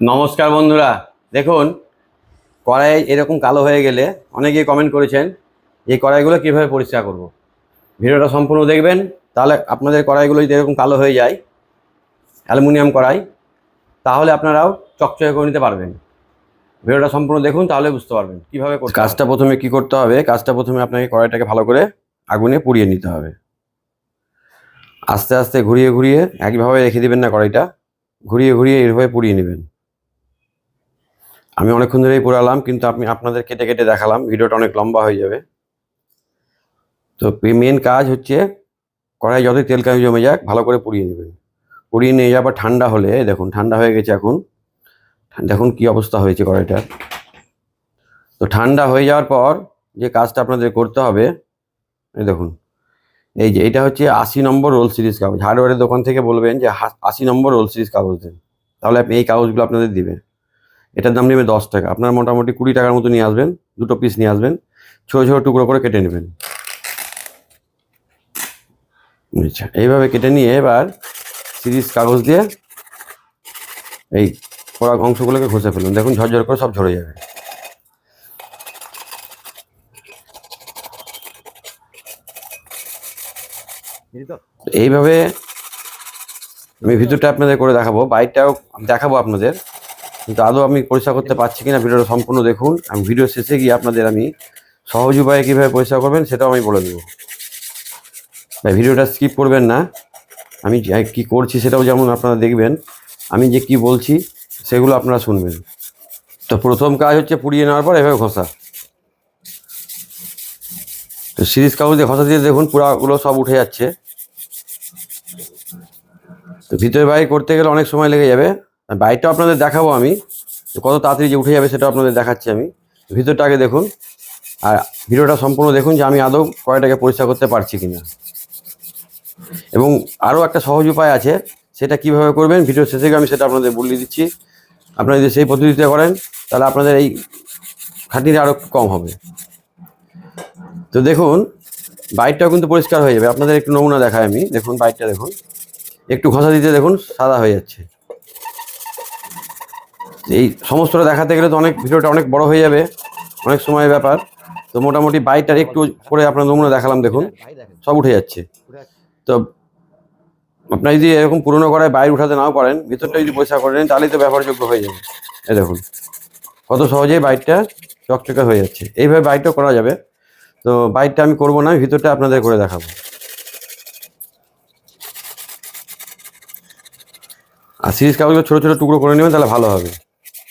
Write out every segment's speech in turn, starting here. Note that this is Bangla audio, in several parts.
নমস্কার বন্ধুরা। দেখুন, কড়াই এরকম কালো হয়ে গেলে অনেকেই কমেন্ট করেছেন, এই কড়াইগুলো কীভাবে পরিষ্কার করব। ভিডিওটা সম্পূর্ণ দেখবেন, তাহলে আপনাদের কড়াইগুলো যদি এরকম কালো হয়ে যায়, অ্যালুমিনিয়াম কড়াই, তাহলে আপনারাও চকচকে করে নিতে পারবেন। ভিডিওটা সম্পূর্ণ দেখুন, তাহলে বুঝতে পারবেন কীভাবে কাজটা প্রথমে কি করতে হবে? কাজটা প্রথমে আপনাকে কড়াইটাকে ভালো করে আগুনে পুড়িয়ে নিতে হবে। আস্তে আস্তে ঘুরিয়ে ঘুরিয়ে, একইভাবে রেখে দিবেন না কড়াইটা, ঘুরিয়ে ঘুরিয়ে এইভাবে পুড়িয়ে নেবেন। আমি অনেকক্ষণ ধরেই পোড়ালাম, কিন্তু আপনি আপনাদের কেটে কেটে দেখালাম, ভিডিওটা অনেক লম্বা হয়ে যাবে। তো মেন কাজ হচ্ছে কড়াই যতই তেল কাজ জমে যাক, ভালো করে পুড়িয়ে নেবেন। পুড়িয়ে নিয়ে যাবার ঠান্ডা হলে, দেখুন, ঠান্ডা হয়ে গেছে এখন। দেখুন কি অবস্থা হয়েছে কড়াইটার তো ঠান্ডা হয়ে যাওয়ার পর যে কাজটা আপনাদের করতে হবে, এই দেখুন। এই যে, এটা হচ্ছে আশি নম্বর রোল সিরিজ কাগজ। হার্ডওয়্যারের দোকান থেকে বলবেন যে আশি নম্বর রোল সিরিজ কাগজ দেন। তাহলে আপনি এই কাগজগুলো আপনাদের দিবে এটার দাম নেবে দশ টাকা। আপনার মোটামুটি কুড়ি টাকার মতো নিয়ে আসবেন, দুটো পিস নিয়ে আসবেন, ছোটো ছোটো টুকরো করে কেটে নেবেন। আচ্ছা এইভাবে কেটে নিয়ে এবার সিরিজ কাগজ দিয়ে এই পোড়া অংশগুলোকে ঘষে ফেলুন। দেখুন, ঝরঝর করে সব ঝরে যাবে। এইভাবে আমি ভিডিওটা আপনাদের করে দেখাবো বাইকটাও দেখাবো আপনাদের। কিন্তু আদৌ আমি পরিষ্কার করতে পারছি কিনা ভিডিওটা সম্পূর্ণ দেখুন। আমি ভিডিও শেষে গিয়ে আপনাদের আমি সহজ উপায়ে কীভাবে পরিষ্কার করবেন সেটাও আমি বলে দেবো। ভাই, ভিডিওটা স্কিপ করবেন না। আমি কি করছি সেটাও যেমন আপনারা দেখবেন, আমি যে কি বলছি সেগুলো আপনারা শুনবেন। তো প্রথম কাজ হচ্ছে পুড়িয়ে নেওয়ার পর এভাবে ঘষা। তো সিরিজ কাগজে ঘষা দিয়ে দেখুন পুরাগুলো সব উঠে যাচ্ছে। তো ভিতরে বাইরে করতে গেলে অনেক সময় লেগে যাবে। আর বাইরটাও আপনাদের দেখাবো আমি। কত তাড়াতাড়ি যে উঠে যাবে সেটাও আপনাদের দেখাচ্ছি আমি। ভিতরটা আগে দেখুন। আর ভিডিওটা সম্পূর্ণ দেখুন যে আমি আদৌ কয়টাকে পরিষ্কার করতে পারছি কিনা। এবং আরও একটা সহজ উপায় আছে, সেটা কীভাবে করবেন ভিডিও শেষে আমি সেটা আপনাদের বলে দিচ্ছি। আপনারা যদি সেই পদ্ধতিতে করেন, তাহলে আপনাদের এই খাটনিটা আরও কম হবে। তো দেখুন বাইকটাও কিন্তু পরিষ্কার হয়ে যাবে। আপনাদের একটু নমুনা দেখায় আমি। দেখুন বাইকটা দেখুন। একটু ঘষা দিতে দেখুন, সাদা হয়ে যাচ্ছে। এই সমস্তটা দেখাতে গেলে তো অনেক ভিডিওটা অনেক বড় হয়ে যাবে, অনেক সময় ব্যাপার। তো মোটামুটি বাইকটার একটু করে আপনার নমুনা দেখালাম দেখুন, সব উঠে যাচ্ছে। তো আপনার যদি এরকম পুরনো করায় বাইরে উঠাতে নাও পারেন, ভিতরটা যদি পয়সা করে নেন, তাহলেই তো ব্যবহারযোগ্য হয়ে যাবে। এই দেখুন, কত সহজেই বাইকটা চকচকে হয়ে যাচ্ছে। এইভাবে বাইকটা করা যাবে। তো বাইকটা আমি করব না ভিতরটা আপনাদের করে দেখাবো। আর সিরিজ কাগজগুলো ছোটো ছোটো টুকরো করে নেবেন, তাহলে ভালো হবে।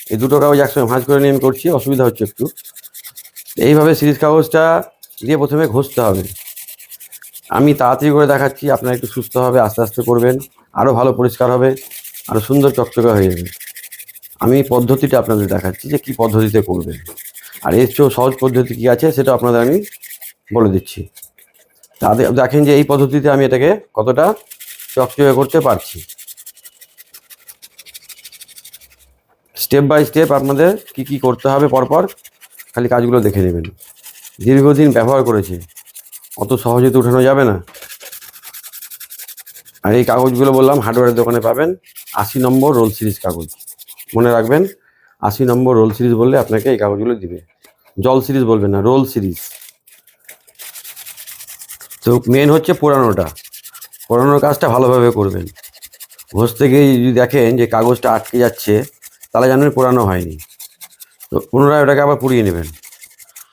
এই দুটো কাগজ একসঙ্গে ভাঁজ করে নিয়ে আমি করছি, অসুবিধা হচ্ছে একটু। এইভাবে সিরিজ কাগজটা দিয়ে প্রথমে ঘষতে হবে। আমি তাড়াতাড়ি করে দেখাচ্ছি, আপনারা একটু সুস্থ হবে, আস্তে আস্তে করবেন আরও ভালো পরিষ্কার হবে আরও সুন্দর চকচকা হয়ে যাবে। আমি পদ্ধতিটা আপনাদের দেখাচ্ছি যে কী পদ্ধতিতে করবেন। আর এর চেয়েও সহজ পদ্ধতি কী আছে, সেটা আপনাদের আমি বলে দিচ্ছি। তাদের দেখেন যে এই পদ্ধতিতে আমি এটাকে কতটা চকচকে করতে পারছি। স্টেপ বাই স্টেপ আপনাদের কি কি করতে হবে পরপর খালি কাজগুলো দেখে নেবেন। দীর্ঘদিন ব্যবহার করেছি, অত সহজে তো উঠানো যাবে না। আর এই কাগজগুলো বললাম হার্ডওয়্যারের দোকানে পাবেন, আশি নম্বর রোল সিরিজ কাগজ। মনে রাখবেন, আশি নম্বর রোল সিরিজ বললে আপনাকে এই কাগজগুলো দিবে। জল সিরিজ বলবেন না, রোল সিরিজ। তো মেন হচ্ছে পোড়ানোটা। পোড়ানোর কাজটা ভালোভাবে করবেন। ঘষতে গিয়ে যদি দেখেন যে কাগজটা আটকে যাচ্ছে তাহলে জানেন পোড়ানো হয়নি। তো পুনরায় ওটাকে আবার পুড়িয়ে নেবেন।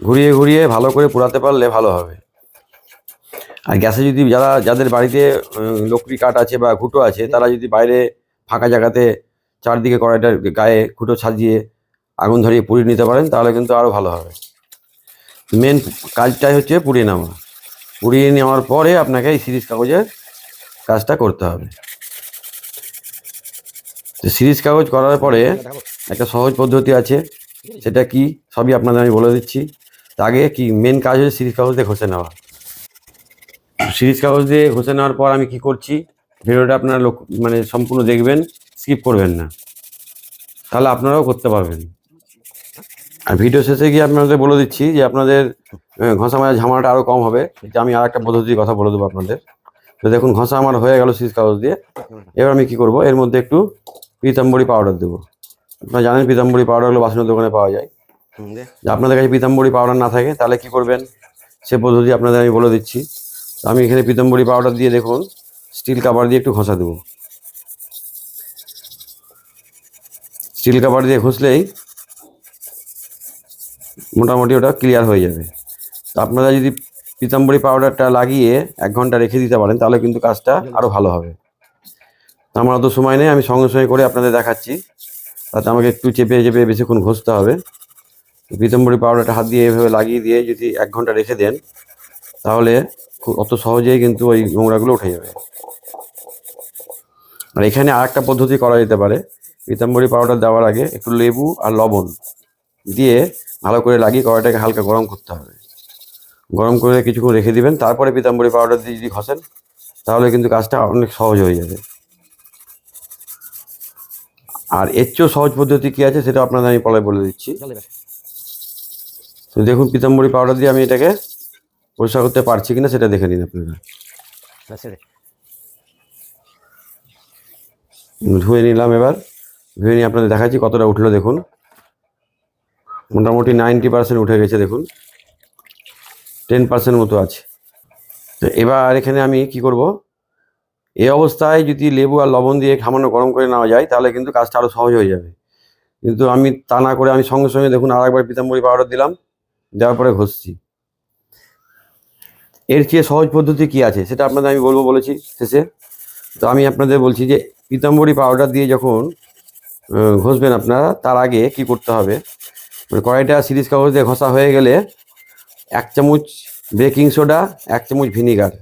ঘুরিয়ে ঘুরিয়ে ভালো করে পোড়াতে পারলে ভালো হবে। আর গ্যাসে যদি যারা, যাদের বাড়িতে লকড়ি কাঠ আছে বা ঘুটো আছে, তারা যদি বাইরে ফাঁকা জায়গাতে চারদিকে কড়াইটার গায়ে ঘুটো সাজিয়ে আগুন ধরিয়ে পুড়িয়ে নিতে পারেন, তাহলে কিন্তু আরও ভালো হবে। মেন কাজটাই হচ্ছে পুড়িয়ে নেওয়া। পুড়িয়ে নেওয়ার পরে আপনাকে এই সিরিজ কাগজের কাজটা করতে হবে। সিরিজ কাগজ করার পরে একটা সহজ পদ্ধতি আছে, সেটা কি সবই আপনাদের আমি বলে দিচ্ছি। আগে কি মেন কাজ হচ্ছে সিরিজ কাগজ দিয়ে ঘষে নেওয়া। সিরিজ কাগজ দিয়ে ঘষে নেওয়ার পর আমি কি করছি, ভিডিওটা আপনারা লোক মানে সম্পূর্ণ দেখবেন স্কিপ করবেন না। তাহলে আপনারাও করতে পারবেন। আর ভিডিও শেষে গিয়ে আপনাদের বলে দিচ্ছি যে আপনাদের ঘষা মাজা ঝামেলাটা আরও কম হবে। এটা আমি আর একটা পদ্ধতির কথা বলে দেবো আপনাদের। তো দেখুন, ঘষা আমার হয়ে গেল সিরিজ কাগজ দিয়ে। এবার আমি কি করব, এর মধ্যে একটু পিতাম্বরী পাউডার দেবো। আপনারা জানেন পিতাম্বরী পাউডারগুলো বাসনের দোকানে পাওয়া যায়। যে আপনাদের কাছে পিতাম্বরী পাউডার না থাকে তাহলে কি করবেন? সে পদ্ধতি আপনাদের আমি বলে দিচ্ছি। তো আমি এখানে পিতাম্বরী পাউডার দিয়ে দেখুন স্টিল কাভার দিয়ে একটু ঘষা দেবো। স্টিল কাভার দিয়ে ঘষলেই মোটামুটি ওটা ক্লিয়ার হয়ে যাবে। তো আপনারা যদি পিতাম্বরী পাউডারটা লাগিয়ে এক ঘণ্টা রেখে দিতে পারেন তাহলে কিন্তু কাজটা আরও ভালো হবে। আমার অত সময় নেই, আমি সঙ্গে সঙ্গে করে আপনাদের দেখাচ্ছি। তাতে আমাকে একটু চেপে চেপে বেশিক্ষণ ঘষতে হবে। পিতম্বরী পাউডারটা হাত দিয়ে এভাবে লাগিয়ে দিয়ে যদি এক ঘণ্টা রেখে দেন, তাহলে অত সহজেই কিন্তু ওই নোংরাগুলো উঠে যাবে। আর এখানে আর একটা পদ্ধতি করা যেতে পারে। পিতাম্বরী পাউডার দেওয়ার আগে একটু লেবু আর লবণ দিয়ে ভালো করে লাগিয়ে কড়াইটাকে হালকা গরম করতে হবে। গরম করে কিছুক্ষণ রেখে দিবেন, তারপরে পিতাম্বরী পাউডার দিয়ে যদি ঘষেন, তাহলে কিন্তু কাজটা অনেক সহজ হয়ে যাবে। আর এর চেয়েও সহজ পদ্ধতি কী আছে সেটা আপনাদের আমি পরে বলে দিচ্ছি। তো দেখুন পিতাম্বরী পাউডার দিয়ে আমি এটাকে পরিষ্কার করতে পারছি কিনা সেটা দেখে নিন আপনারা। ধুয়ে নিলাম এবার। ধুয়ে নিয়ে আপনাদের দেখাচ্ছি কতটা উঠল দেখুন। মোটামুটি নাইনটি পার্সেন্ট উঠে গেছে দেখুন। টেন পার্সেন্ট মতো আছে। তো এবার এখানে আমি কি করব? এই অবস্থায় যদি লেবু আর লবণ দিয়ে সামান্য গরম করে নেওয়া যায়, তাহলে কিন্তু কাজটা আরও সহজ হয়ে যাবে। কিন্তু আমি তা না করে আমি সঙ্গে সঙ্গে দেখুন আর একবার পিতাম্বরী পাউডার দিলাম, দেওয়ার পরে ঘষছি। এর চেয়ে সহজ পদ্ধতি কি আছে? সেটা আপনাদের আমি বলব বলেছি শেষে। তো আমি আপনাদের বলছি যে, পিতাম্বরী পাউডার দিয়ে যখন ঘষবেন আপনারা, তার আগে কি করতে হবে? মানে কড়াইটা সিরিজ কাগজ দিয়ে ঘষা হয়ে গেলে এক চামচ বেকিং সোডা, এক চামচ ভিনিগার।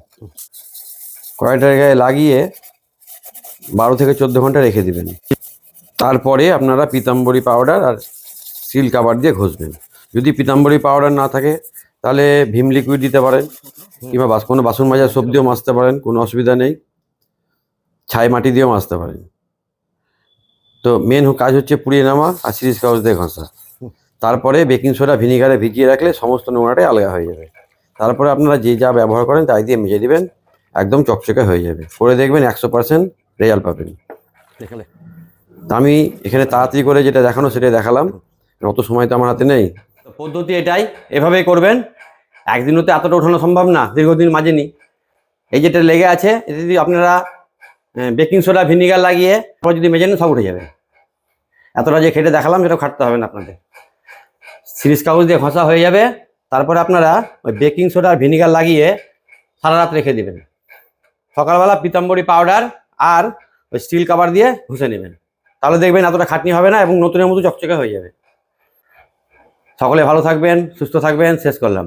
কড়াইটার গায়ে লাগিয়ে বারো থেকে চোদ্দ ঘণ্টা রেখে দিবেন। তারপরে আপনারা পিতাম্বরী পাউডার আর সিল কাভার দিয়ে ঘষবেন। যদি পিতাম্বরী পাউডার না থাকে, তাহলে ভীম লিকুইড দিতে পারেন কিংবা বাস কোনো বাসন মাজার সব দিয়েও মাজতে পারেন, কোনো অসুবিধা নেই। ছাই মাটি দিয়েও মাজতে পারেন। তো মেন কাজ হচ্ছে পুড়িয়ে নেওয়া আর সিরিজ কাগজ দিয়ে ঘষা। তারপরে বেকিং সোডা ভিনিগারে ভিজিয়ে রাখলে সমস্ত নোংরাটাই আলাদা হয়ে যাবে। তারপরে আপনারা যে যা ব্যবহার করেন তাই দিয়ে মেজে দিবেন। একদম চকচকে হয়ে যাবে। করে দেখবেন একশো পার্সেন্ট রেজাল্ট পাবেন। দেখালে আমি এখানে তাড়াতাড়ি করে যেটা দেখানো সেটাই দেখালাম। অত সময় তো আমার হাতে নেই। পদ্ধতি এটাই এভাবেই করবেন। একদিনও তো এতটা ওঠানো সম্ভব না দীর্ঘদিন মাজেনি এই যেটা লেগে আছে এতে যদি আপনারা বেকিং সোডা ভিনিগার লাগিয়ে তারপর যদি মেজে নেন সব উঠে যাবে। এতটা যে খেটে দেখালাম সেটা খাটতে হবে না আপনাদের। সিরিজ কাগজ দিয়ে ঘষা হয়ে যাবে। তারপরে আপনারা ওই বেকিং সোডা আর ভিনিগার লাগিয়ে সারা রাত রেখে দিবেন। সকালবেলা পিতাম্বরী পাউডার আর ওই স্টিল কাভার দিয়ে ঘুষে নেবেন। তাহলে দেখবেন এতটা খাটনি হবে না এবং নতুনের মতো চকচকে হয়ে যাবে। সকলে ভালো থাকবেন, সুস্থ থাকবেন, শেষ করলাম।